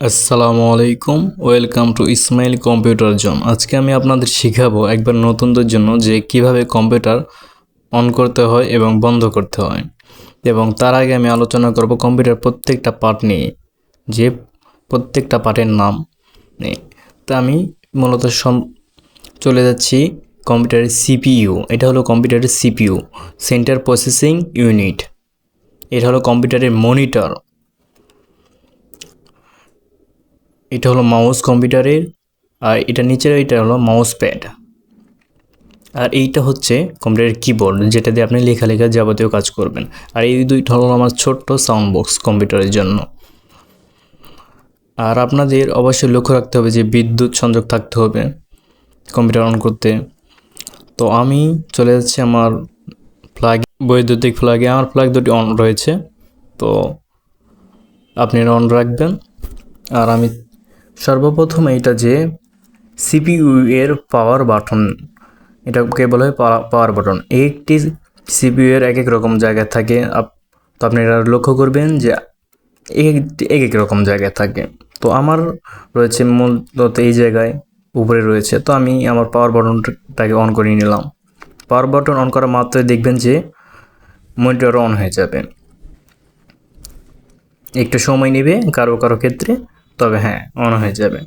আসসালামু আলাইকুম welcome to Ismail computer zone আজকে আমি আপনাদের শেখাবো একবার নতুনদের জন্য যে কীভাবে কম্পিউটার অন করতে হয় এবং বন্ধ করতে হয়। এবং তার আগে আমি আলোচনা করব কম্পিউটার প্রত্যেকটা পার্ট নিয়ে, যে প্রত্যেকটা পার্টের নাম নেই তা আমি মূলত চলে যাচ্ছি কম্পিউটারের সিপিইউ। এটা হলো কম্পিউটারের সিপিইউ, সেন্টার প্রসেসিং ইউনিট। এটা হলো কম্পিউটারের মনিটর। এটা হলো মাউস কম্পিউটারের আর এটা নিচের এটা হলো মাউস প্যাড আর এইটা হচ্ছে কম্পিউটারের কিবোর্ড যেটা দিয়ে আপনি লেখালেখা যাবতীয় কাজ করবেন। আর এই দুইটা হলো আমার ছোট্ট সাউন্ড বক্স কম্পিউটারের জন্য। আর আপনাদের অবশ্যই লক্ষ্য রাখতে হবে যে বিদ্যুৎ সংযোগ থাকতে হবে কম্পিউটার অন করতে। তো আমি চলে যাচ্ছি আমার প্লাগ বৈদ্যুতিক প্লাগে আমার প্লাগ দুটি অন রয়েছে, তো আপনি অন রাখবেন। আর আমি সর্বপ্রথম এটা যে সিপিইউ এর পাওয়ার বাটন এটাকে বলা হয় পাওয়ার বাটন একটি সিপিইউ এর এক এক রকম জায়গায় থাকে। তো আপনি এটা লক্ষ্য করবেন যে এক এক রকম জায়গায় থাকে। তো আমার রয়েছে মূলত এই জায়গায়, উপরে রয়েছে। তো আমি আমার পাওয়ার বাটনটাকে অন করে নিলাম। পাওয়ার বাটন অন করা মাত্রই দেখবেন যে মনিটর অন হয়ে যাবে। একটু সময় নেবে কারও কারও ক্ষেত্রে। তবে হ্যাঁ অন হয়ে যাবে।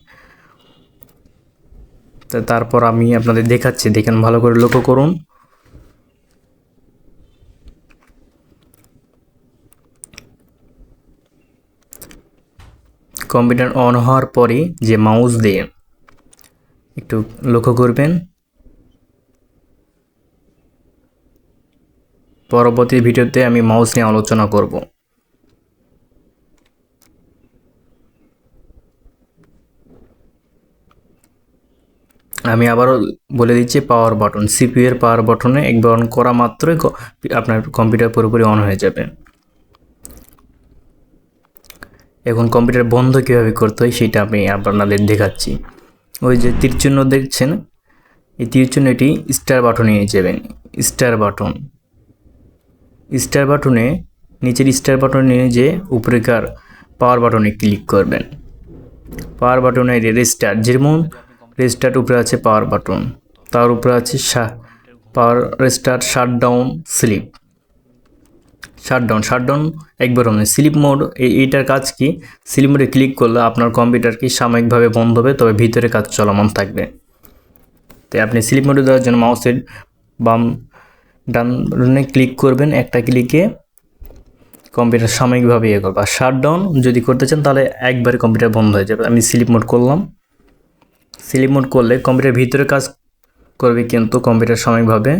তো তারপর আমি আপনাদের দেখাচ্ছি, দেখেন ভালো করে লক্ষ্য করুন। কম্পিউটার অন হওয়ার পরে যে মাউস দিয়ে একটু লক্ষ্য করবেন, পরবর্তী ভিডিওতে আমি মাউস নিয়ে আলোচনা করব। আমি আবারও বলে দিচ্ছি পাওয়ার বাটন সিপিইউ এর পাওয়ার বাটনে একবার অন করা মাত্রই আপনার কম্পিউটার পুরোপুরি অন হয়ে যাবে। এখন কম্পিউটার বন্ধ কীভাবে করতে হয় সেটা আমি আপনাদের দেখাচ্ছি। ওই যে তীর চিহ্ন দেখছেন, এই তীর চিহ্নটি স্টার বাটনে নিয়ে যাবেন। স্টার বাটন স্টার বাটনে নিচের স্টার বাটনে নিয়ে যে উপরেকার পাওয়ার বাটনে ক্লিক করবেন। পাওয়ার বাটনে রেজিস্টার যেমন রেজিস্টার উপরে আছে পাওয়ার বাটন তার উপরে আছে power restart shut down sleep shutdown shutdown একবার হবে। স্লিপ মোড এই, এইটার কাজ কি? স্লিপ মোডে ক্লিক করলে আপনার কম্পিউটার কি সাময়িকভাবে বন্ধ হবে, তবে ভিতরে কাজ চলমান থাকবে। তাই আপনি স্লিপ মোডে দেওয়ার জন্য মাউসের বাম ডান ক্লিক করবেন। একটা ক্লিকে কম্পিউটার সাময়িকভাবে ইয়ে করবে আর শাটডাউন যদি করতে চান, তাহলে একবারে কম্পিউটার বন্ধ হয়ে যাবে। আমি স্লিপ মোড করলাম। স্লিপ মোড করলে কম্পিউটার ভিতরে কাজ করবে কিন্তু কম্পিউটার সাময়িকভাবে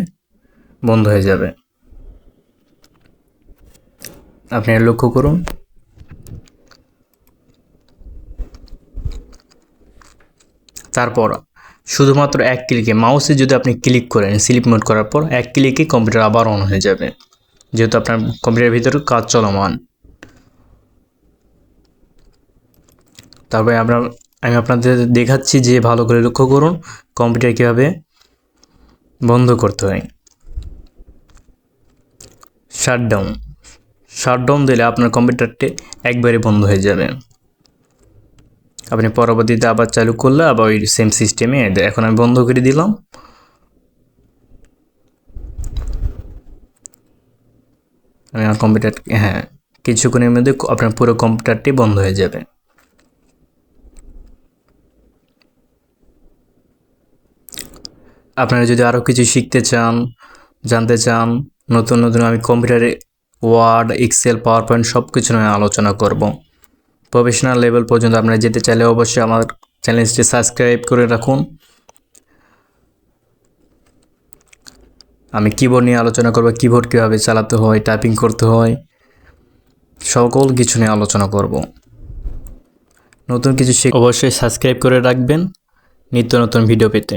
বন্ধ হয়ে যাবে। আপনি লক্ষ্য করুন। তারপর শুধুমাত্র এক ক্লিকে মাউসে যদি আপনি ক্লিক করেন স্লিপ মোড করার পর এক ক্লিকে কম্পিউটার আবার অন হয়ে যাবে। যেহেতু আপনার কম্পিউটারের ভিতরে কাজ চলমান। তারপরে আপনার আমি আপনাদের দেখাচ্ছি যে ভালো করে লক্ষ্য করুন কম্পিউটার কীভাবে বন্ধ করতে হয়। শাটডাউন শাটডাউন দিলে আপনার কম্পিউটারটি একবারে বন্ধ হয়ে যাবে। আপনি পরবর্তীতে আবার চালু করলে আবার ওই সেম সিস্টেমে এখন আমি বন্ধ করে দিলাম। আমি আমার কম্পিউটার হ্যাঁ কিছুক্ষণের মধ্যে আপনার পুরো কম্পিউটারটি বন্ধ হয়ে যাবে। আপনারা যদি আরও কিছু শিখতে চান, জানতে চান, নতুন নতুন আমি কম্পিউটারে ওয়ার্ড এক্সেল পাওয়ার পয়েন্ট সব কিছু নিয়ে আলোচনা করব। প্রফেশনাল লেভেল পর্যন্ত আপনারা যেতে চাইলে অবশ্যই আমার চ্যানেলটি সাবস্ক্রাইব করে রাখুন। আমি কিবোর্ড নিয়ে আলোচনা করব কিবোর্ড কীভাবে চালাতে হয় টাইপিং করতে হয়, সকল কিছু নিয়ে আলোচনা করব। নতুন কিছু শিখ অবশ্যই সাবস্ক্রাইব করে রাখবেন। নিত্য নতুন ভিডিও পেতে।